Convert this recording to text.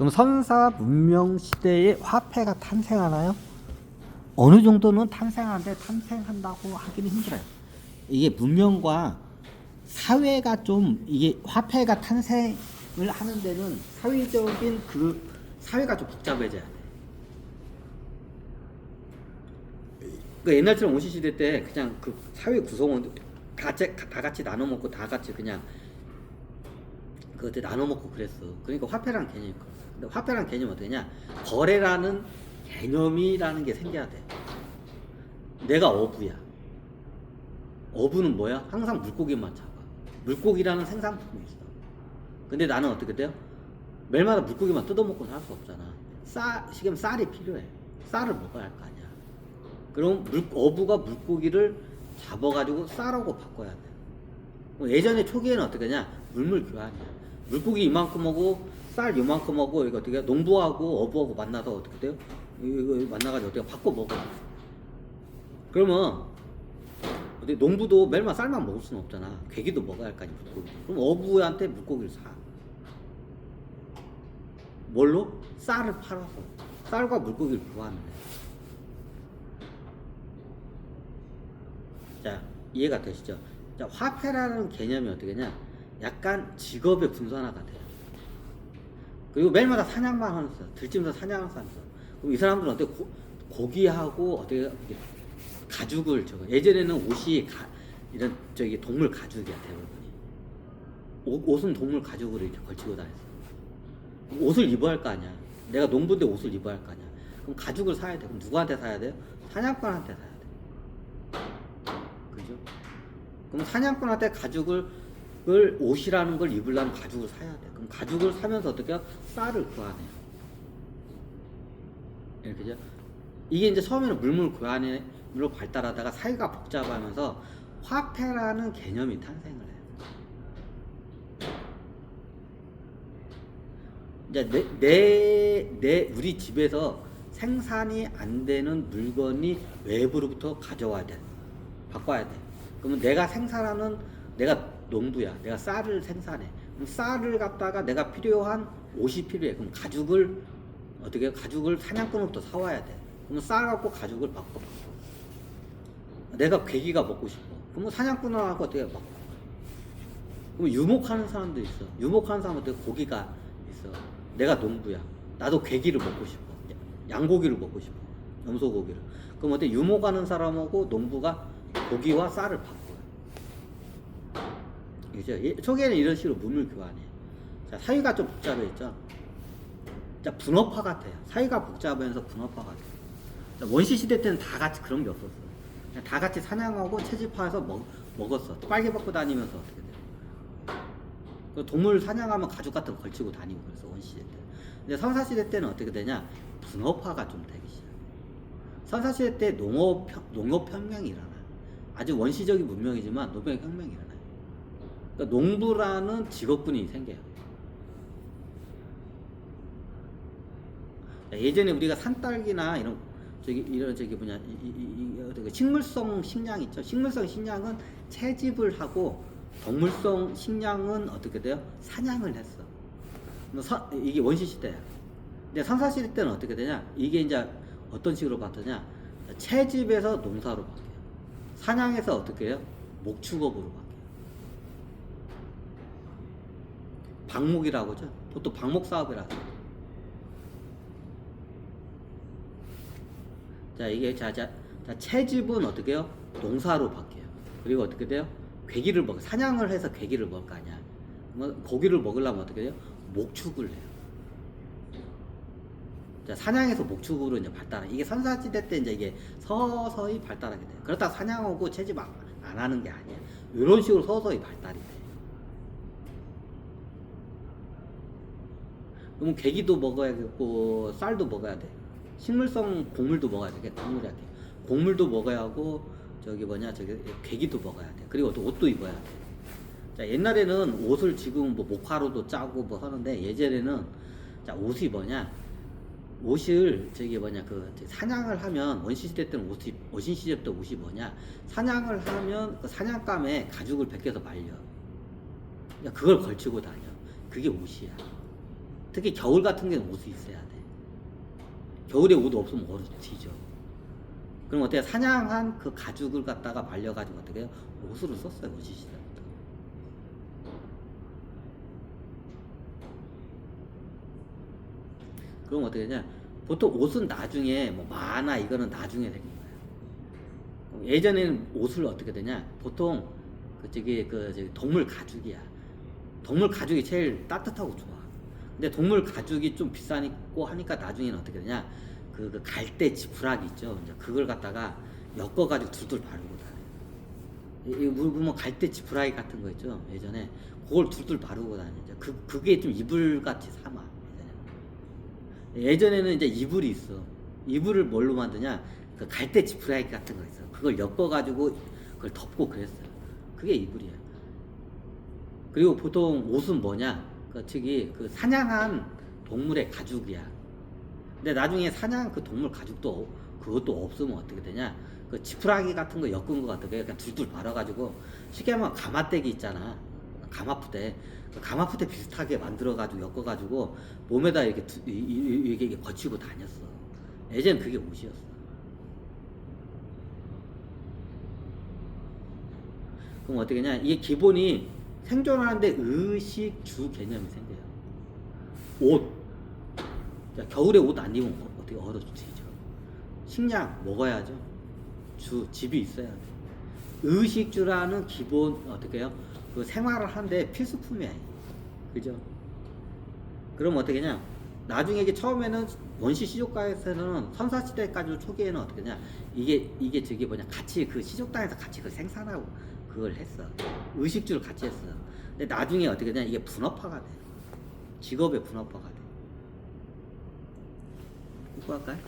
그럼 선사 문명 시대에 화폐가 탄생하나요? 어느 정도는 탄생하는데 탄생한다고 하기는 힘들어요. 이게 문명과 사회가 좀 이게 화폐가 탄생을 하는 데는 사회적인 그 사회가 좀 복잡해져야 돼. 그 옛날처럼 원시 시대 때 그냥 그 사회 구성원 같이 다 같이 나눠 먹고 다 같이 그냥 그때 나눠 먹고 그랬어. 그러니까 화폐란 개념이 있고. 근데 화폐란 개념이 어떠냐? 거래라는 개념이라는 게 생겨야 돼. 내가 어부야. 어부는 뭐야? 항상 물고기만 잡아. 물고기라는 생산품이 있어. 근데 나는 어떻게 돼요? 매일마다 물고기만 뜯어먹고 살 수 없잖아. 쌀, 지금 쌀이 필요해. 쌀을 먹어야 할 거 아니야. 그럼 물, 어부가 물고기를 잡아가지고 쌀하고 바꿔야 돼. 뭐 예전에 초기에는 어떻게 하냐? 물물 교환이야. 물고기 이만큼 하고 쌀 이만큼 하고 이거 어떻게 해? 농부하고 어부하고 만나서 어떻게 돼요? 이거 만나가지고 어떻게 바꿔 먹어. 그러면 어디 농부도 매일만 쌀만 먹을 수는 없잖아. 괴기도 먹어야 할 거 아니야. 그럼 어부한테 물고기를 사. 뭘로? 쌀을 팔아서. 쌀과 물고기를 해. 자, 이해가 되시죠? 자, 화폐라는 개념이 어떻게 냐 약간 직업의 분산화가 돼요. 그리고 매일마다 사냥만 하는 사람, 들짐에서 사냥하는 사람. 그럼 이 사람들은 어떻게 고, 고기하고 어떻게 가죽을 저거 예전에는 옷이 가, 이런 저기 동물 가죽이야 대부분이. 옷, 옷은 동물 가죽으로 이렇게 걸치고 다녔어. 옷을 입어야 할 거 아니야. 내가 농부인데 옷을 입어야 할 거 아니야. 그럼 가죽을 사야 돼. 그럼 누구한테 사야 돼요? 사냥꾼한테 사야 돼. 그죠? 그럼 사냥꾼한테 가죽을 을 옷이라는 걸 입으려면 가죽을 사야 돼. 그럼 가죽을 사면서 어떻게 해요? 쌀을 교환해요. 이렇게죠? 이게 이제 처음에는 물물 교환으로 발달하다가 사회가 복잡하면서 화폐라는 개념이 탄생을 해요. 이제 내, 내, 내 우리 집에서 생산이 안 되는 물건이 외부로부터 가져와야 돼. 바꿔야 돼. 그러면 내가 생산하는 내가 농부야. 내가 쌀을 생산해. 그럼 쌀을 갖다가 내가 필요한 옷이 필요해. 그럼 가죽을 어떻게 해? 가죽을 사냥꾼으로부터 사와야 돼. 그러면 쌀 갖고 가죽을 바꿔 바꿔. 내가 괴기가 먹고 싶어. 그러면 사냥꾼하고 어떻게 바꿔. 그럼 유목하는 사람도 있어. 유목하는 사람한테 고기가 있어. 내가 농부야. 나도 괴기를 먹고 싶어. 양고기를 먹고 싶어. 염소고기를. 그럼 어때? 유목하는 사람하고 농부가 고기와 쌀을 바꿔. 그죠? 예, 초기에는 이런 식으로 문물 교환해. 자, 사회가 좀 복잡해졌죠? 자, 분업화 같아요. 사회가 복잡하면서 분업화가 돼요. 자, 원시 시대 때는 다 같이 그런 게 없었어. 그냥 다 같이 사냥하고 채집해서 먹, 먹었어. 빨개 벗고 다니면서 어떻게 돼요? 그 동물 사냥하면 가죽 같은 거 걸치고 다니고 그래서 원시 시대 때. 근데 선사 시대 때는 어떻게 되냐? 분업화가 좀 되기 시작. 선사 시대 때 농업 농업 혁명이 일어나. 아주 원시적인 문명이지만 농업 혁명이 일어나. 그러니까 농부라는 직업군이 생겨요. 예전에 우리가 산딸기나 이런 저기 이런 저기 뭐냐 이, 이, 이, 어떻게 식물성 식량 있죠. 식물성 식량은 채집을 하고 동물성 식량은 어떻게 돼요? 사냥을 했어. 뭐 서, 이게 원시 시대야. 근데 선사 시대 때는 어떻게 되냐? 이게 이제 어떤 식으로 바뀌냐? 채집에서 농사로 바뀌어요. 사냥에서 어떻게 해요? 목축업으로 바뀌어요. 방목이라고 하죠. 보통 방목 사업이라 하죠. 자, 이게 자, 자, 자, 채집은 어떻게 해요? 농사로 바뀌어요. 그리고 어떻게 돼요? 괴기를 먹어. 사냥을 해서 괴기를 먹을 거 아니야. 뭐 고기를 먹으려면 어떻게 돼요? 목축을 해요. 자, 사냥에서 목축으로 이제 발달해. 이게 선사시대 때 이제 이게 서서히 발달하게 돼요. 그렇다 사냥하고 채집 안, 안 하는 게 아니야. 이런 식으로 서서히 발달이 돼. 그러면 괴기도 먹어야겠고 쌀도 먹어야 돼. 식물성 곡물도 먹어야 돼. 돼. 곡물도 먹어야 하고 저기 뭐냐 저기 괴기도 먹어야 돼. 그리고 또 옷도 입어야 돼. 자 옛날에는 옷을 지금 뭐 목화로도 짜고 뭐 하는데 예전에는 자 옷이 뭐냐 옷을 저기 뭐냐 그 사냥을 하면 원시 시대 때는 옷이 원시 시대 때 옷이 뭐냐 사냥을 하면 그 사냥감에 가죽을 벗겨서 말려. 그러니까 그걸 걸치고 다녀. 그게 옷이야. 특히 겨울 같은 경우는 옷이 있어야 돼. 겨울에 옷 없으면 얼어 뒤져. 그럼 어떻게 사냥한 그 가죽을 갖다가 말려가지고 어떻게 해요? 옷으로 썼어요 원시 시대부터. 그럼 어떻게 되냐? 보통 옷은 나중에 뭐 만화 이거는 나중에 생긴 거야. 예전에는 옷을 어떻게 되냐? 보통 그 저기 그 저기 동물 가죽이야. 동물 가죽이 제일 따뜻하고 좋아. 근데 동물 가죽이 좀 비싸고 하니까 나중에는 어떻게 되냐? 그, 그 갈대 지푸라기 있죠. 이제 그걸 갖다가 엮어가지고 둘둘 바르고 다녀. 이, 이물 보면 갈대 지푸라기 같은 거 있죠. 예전에 그걸 둘둘 바르고 다녀. 이제 그 그게 좀 이불 같이 삼아. 예전에. 예전에는 이제 이불이 있어. 이불을 뭘로 만드냐? 그 갈대 지푸라기 같은 거 있어. 그걸 엮어가지고 그걸 덮고 그랬어요. 그게 이불이야. 그리고 보통 옷은 뭐냐? 그 저기 그 사냥한 동물의 가죽이야. 근데 나중에 사냥 그 동물 가죽도 그것도 없으면 어떻게 되냐? 그 지푸라기 같은 거 엮은 거 같아. 그냥 둘둘 말아가지고 쉽게 하면 가마떼기 있잖아. 가마푸대. 그 가마푸대 비슷하게 만들어가지고 엮어가지고 몸에다 이렇게 두- 이- 이- 이게 이게 거치고 다녔어. 예전 그게 옷이었어. 그럼 어떻게 냐 이게 기본이 생존하는데 의식 주 개념이 생겨요. 옷. 자, 겨울에 옷 안 입으면 어- 어떻게 얼어 죽지죠. 식량 먹어야죠. 주 집이 있어야 돼. 의식주라는 기본 어떻게 해요? 그 생활을 하는데 필수품이야. 그죠? 그럼 어떻게 냐 나중에 이게 처음에는 원시 시족가에서는 선사 시대까지 초기에는 어떻게 냐 이게 이게 저기 뭐냐 같이 그 시족당에서 같이 그 생산하고 그걸 했어. 의식주를 같이 했어. 근데 나중에 어떻게 되냐 이게 분업화가 돼. 직업의 분업화가 돼. 이거 할까요?